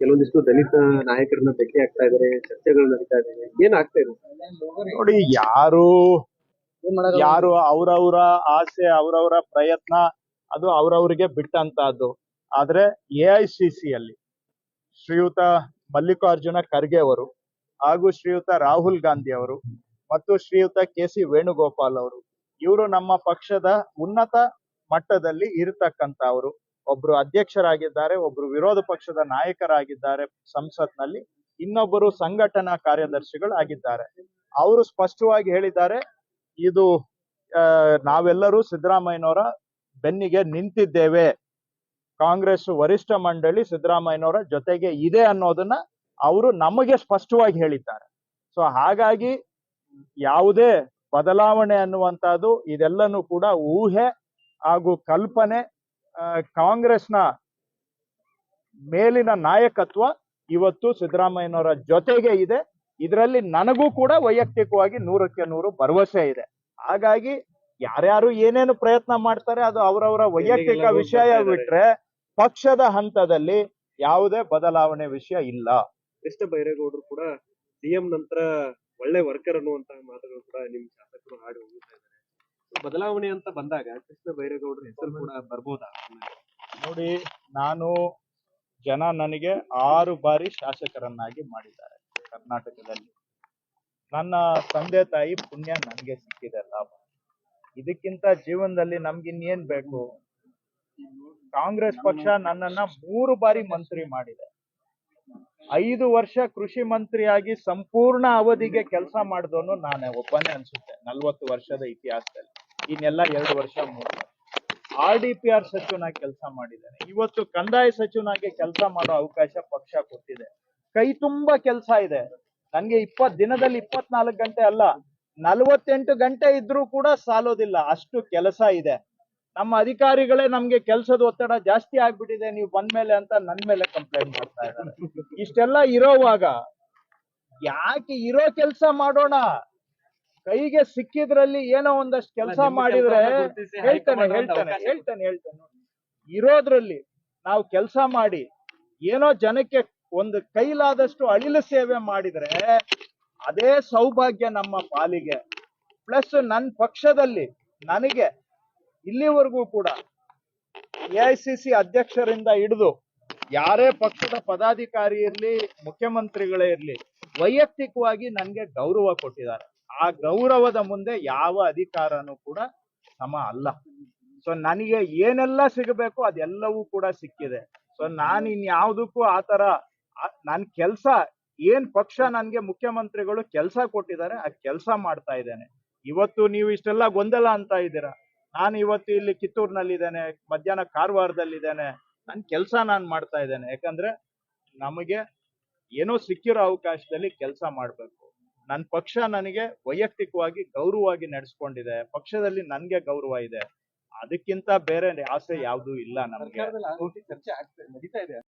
ಕೆಲವೊಂದಿಷ್ಟು ದಲಿತ ನಾಯಕರನ್ನ ಭೇಟಿ ಆಗ್ತಾ ಇದಾರೆ, ಚರ್ಚೆಗಳು ನಡೀತಾ ಇದೆ ಏನ್ ಆಗ್ತಾ ಇದೆ? ನೋಡಿ, ಯಾರು ಯಾರು ಅವ್ರವ್ರ ಆಸೆ, ಅವ್ರವ್ರ ಪ್ರಯತ್ನ, ಅದು ಅವ್ರವ್ರಿಗೆ ಬಿಟ್ಟಂತಹದ್ದು. ಆದ್ರೆ ಎ ಐ ಸಿ ಸಿ ಅಲ್ಲಿ ಶ್ರೀಯುತ ಮಲ್ಲಿಕಾರ್ಜುನ ಖರ್ಗೆ ಅವರು ಹಾಗೂ ಶ್ರೀಯುತ ರಾಹುಲ್ ಗಾಂಧಿ ಅವರು ಮತ್ತು ಶ್ರೀಯುತ ಕೆ ಸಿ ವೇಣುಗೋಪಾಲ್ ಅವರು, ಇವರು ನಮ್ಮ ಪಕ್ಷದ ಉನ್ನತ ಮಟ್ಟದಲ್ಲಿ ಇರತಕ್ಕಂತವರು ಒಬ್ರು ಅಧ್ಯಕ್ಷರಾಗಿದ್ದಾರೆ, ಒಬ್ರು ವಿರೋಧ ಪಕ್ಷದ ನಾಯಕರಾಗಿದ್ದಾರೆ ಸಂಸತ್ನಲ್ಲಿ, ಇನ್ನೊಬ್ಬರು ಸಂಘಟನಾ ಕಾರ್ಯದರ್ಶಿಗಳಾಗಿದ್ದಾರೆ ಅವರು ಸ್ಪಷ್ಟವಾಗಿ ಹೇಳಿದ್ದಾರೆ, ಇದು ನಾವೆಲ್ಲರೂ ಸಿದ್ದರಾಮಯ್ಯನವರ ಬೆನ್ನಿಗೆ ನಿಂತಿದ್ದೇವೆ. ಕಾಂಗ್ರೆಸ್ ವರಿಷ್ಠ ಮಂಡಳಿ ಸಿದ್ದರಾಮಯ್ಯನವರ ಜೊತೆಗೆ ಇದೆ ಅನ್ನೋದನ್ನ ಅವರು ನಮಗೆ ಸ್ಪಷ್ಟವಾಗಿ ಹೇಳಿದ್ದಾರೆ. ಸೊ, ಹಾಗಾಗಿ ಯಾವುದೇ ಬದಲಾವಣೆ ಅನ್ನುವಂಥದ್ದು ಇದೆಲ್ಲನೂ ಕೂಡ ಊಹೆ ಹಾಗೂ ಕಲ್ಪನೆ. ಕಾಂಗ್ರೆಸ್ನ ಮೇಲಿನ ನಾಯಕತ್ವ ಇವತ್ತು ಸಿದ್ದರಾಮಯ್ಯನವರ ಜೊತೆಗೆ ಇದೆ. ಇದರಲ್ಲಿ ನನಗೂ ಕೂಡ ವೈಯಕ್ತಿಕವಾಗಿ ನೂರಕ್ಕೆ ನೂರು ಭರವಸೆ ಇದೆ. ಹಾಗಾಗಿ ಯಾರ್ಯಾರು ಏನೇನು ಪ್ರಯತ್ನ ಮಾಡ್ತಾರೆ ಅದು ಅವರವರ ವೈಯಕ್ತಿಕ ವಿಷಯ ಬಿಟ್ರೆ ಪಕ್ಷದ ಹಂತದಲ್ಲಿ ಯಾವುದೇ ಬದಲಾವಣೆ ವಿಷಯ ಇಲ್ಲ. ಕೃಷ್ಣ ಬೈರೇಗೌಡರು ಕೂಡ ಸಿಎಂ ನಂತರ ಒಳ್ಳೆ ವರ್ಕರ್ ಅನ್ನುವಂತಹ ಮಾತುಗಳು ಕೂಡ ನಿಮ್ ಬದಲಾವಣೆ ಅಂತ ಬಂದಾಗ ಕೃಷ್ಣ ಬೈರೇಗೌಡರ ಹೆಸರು ಕೂಡ ಬರ್ಬೋದಾ? ನೋಡಿ, ನಾನು ಜನ ನನಗೆ ಆರು ಬಾರಿ ಶಾಸಕರನ್ನಾಗಿ ಮಾಡಿದ್ದಾರೆ ಕರ್ನಾಟಕದಲ್ಲಿ. ನನ್ನ ತಂದೆ ತಾಯಿ ಪುಣ್ಯ ನನಗೆ ಸಿಕ್ಕಿದೆ ಲಾಭ. ಇದಕ್ಕಿಂತ ಜೀವನದಲ್ಲಿ ನಮ್ಗೆ ಇನ್ನೇನ್ ಬೇಕು? ಕಾಂಗ್ರೆಸ್ ಪಕ್ಷ ನನ್ನನ್ನ ಮೂರು ಬಾರಿ ಮಂತ್ರಿ ಮಾಡಿದೆ. ಐದು ವರ್ಷ ಕೃಷಿ ಮಂತ್ರಿಯಾಗಿ ಸಂಪೂರ್ಣ ಅವಧಿಗೆ ಕೆಲಸ ಮಾಡಿದವನು ನಾನೇ. ಒಬ್ಬನೇ ಅನ್ಸುತ್ತೆ. ನಲ್ವತ್ತು ವರ್ಷದ ಇತಿಹಾಸದಲ್ಲಿ. ಇನ್ನೆಲ್ಲ ಎರಡು ವರ್ಷ ಮೂರು ಆರ್ ಡಿ ಪಿ ಆರ್ ಸಚಿವನಾಗಿ ಕೆಲಸ ಮಾಡಿದ್ದಾರೆ ಇವತ್ತು ಕಂದಾಯ ಸಚಿವನಾಗಿ ಕೆಲಸ ಮಾಡೋ ಅವಕಾಶ ಪಕ್ಷ ಕೊಟ್ಟಿದೆ. ಕೈ ತುಂಬಾ ಕೆಲಸ ಇದೆ. ನನ್ಗೆ ಇಪ್ಪತ್ ದಿನದಲ್ಲಿ ಇಪ್ಪತ್ನಾಲ್ಕು ಗಂಟೆ ಅಲ್ಲ, ನಲವತ್ತೆಂಟು ಗಂಟೆ ಇದ್ರೂ ಕೂಡ ಸಾಲೋದಿಲ್ಲ. ಅಷ್ಟು ಕೆಲಸ ಇದೆ. ನಮ್ಮ ಅಧಿಕಾರಿಗಳೇ ನಮ್ಗೆ ಕೆಲಸದ ಒತ್ತಡ ಜಾಸ್ತಿ ಆಗ್ಬಿಟ್ಟಿದೆ. ನೀವು ಬಂದ್ಮೇಲೆ ಅಂತ ನನ್ ಮೇಲೆ ಕಂಪ್ಲೇಂಟ್ ಮಾಡ್ತಾ ಇದ್ದಾರೆ. ಇಷ್ಟೆಲ್ಲ ಇರೋವಾಗ ಯಾಕೆ ಇರೋ ಕೆಲಸ ಮಾಡೋಣ? ಕೈಗೆ ಸಿಕ್ಕಿದ್ರಲ್ಲಿ ಏನೋ ಒಂದಷ್ಟು ಕೆಲಸ ಮಾಡಿದ್ರೆ ಹೇಳ್ತಾನೆ ಹೇಳ್ತಾನೆ ಹೇಳ್ತಾನೆ ಹೇಳ್ತಾನೆ. ಇರೋದ್ರಲ್ಲಿ ನಾವು ಕೆಲಸ ಮಾಡಿ ಏನೋ ಜನಕ್ಕೆ ಒಂದು ಕೈಲಾದಷ್ಟು ಅಳಿಲು ಸೇವೆ ಮಾಡಿದ್ರೆ ಅದೇ ಸೌಭಾಗ್ಯ ನಮ್ಮ ಪಾಲಿಗೆ. ಪ್ಲಸ್ ನನ್ನ ಪಕ್ಷದಲ್ಲಿ ನನಗೆ ಇಲ್ಲಿವರೆಗೂ ಕೂಡ ಎ ಐ ಸಿ ಸಿ ಅಧ್ಯಕ್ಷರಿಂದ ಹಿಡಿದು ಯಾರೇ ಪಕ್ಷದ ಪದಾಧಿಕಾರಿ ಇರ್ಲಿ ಮುಖ್ಯಮಂತ್ರಿಗಳೇ ಇರ್ಲಿ ವೈಯಕ್ತಿಕವಾಗಿ ನನಗೆ ಗೌರವ ಕೊಟ್ಟಿದ್ದಾರೆ. ಆ ಗೌರವದ ಮುಂದೆ ಯಾವ ಅಧಿಕಾರನೂ ಕೂಡ ಸಮ ಅಲ್ಲ. ಸೊ ನನಗೆ ಏನೆಲ್ಲ ಸಿಗಬೇಕು ಅದೆಲ್ಲವೂ ಕೂಡ ಸಿಕ್ಕಿದೆ. ಸೊ ನಾನು ಇನ್ಯಾವುದಕ್ಕೂ ಆತರ ನನ್ನ ಕೆಲಸ, ಏನ್ ಪಕ್ಷ ನನ್ಗೆ ಮುಖ್ಯಮಂತ್ರಿಗಳು ಕೆಲಸ ಕೊಟ್ಟಿದ್ದಾರೆ ಆ ಕೆಲಸ ಮಾಡ್ತಾ ಇದ್ದೇನೆ. ಇವತ್ತು ನೀವು ಇಷ್ಟೆಲ್ಲ ಗೊಂದಲ ಅಂತ ಇದ್ದೀರಾ? ನಾನು ಇವತ್ತು ಇಲ್ಲಿ ಕಿತ್ತೂರಿನಲ್ಲಿದ್ದೇನೆ, ಮಧ್ಯಾಹ್ನ ಕಾರವಾರದಲ್ಲಿದ್ದೇನೆ ನನ್ನ ಕೆಲಸ ನಾನು ಮಾಡ್ತಾ ಇದ್ದೇನೆ. ಯಾಕಂದ್ರೆ ನಮಗೆ ಏನೋ ಸಿಕ್ಕಿರೋ ಅವಕಾಶದಲ್ಲಿ ಕೆಲಸ ಮಾಡಬೇಕು. ನನ್ನ ಪಕ್ಷ ನನಗೆ ವೈಯಕ್ತಿಕವಾಗಿ ಗೌರವವಾಗಿ ನಡೆಸ್ಕೊಂಡಿದೆ. ಪಕ್ಷದಲ್ಲಿ ನನ್ಗೆ ಗೌರವ ಇದೆ. ಅದಕ್ಕಿಂತ ಬೇರೆ ಆಸೆ ಯಾವ್ದು ಇಲ್ಲ ನಮಗೆ.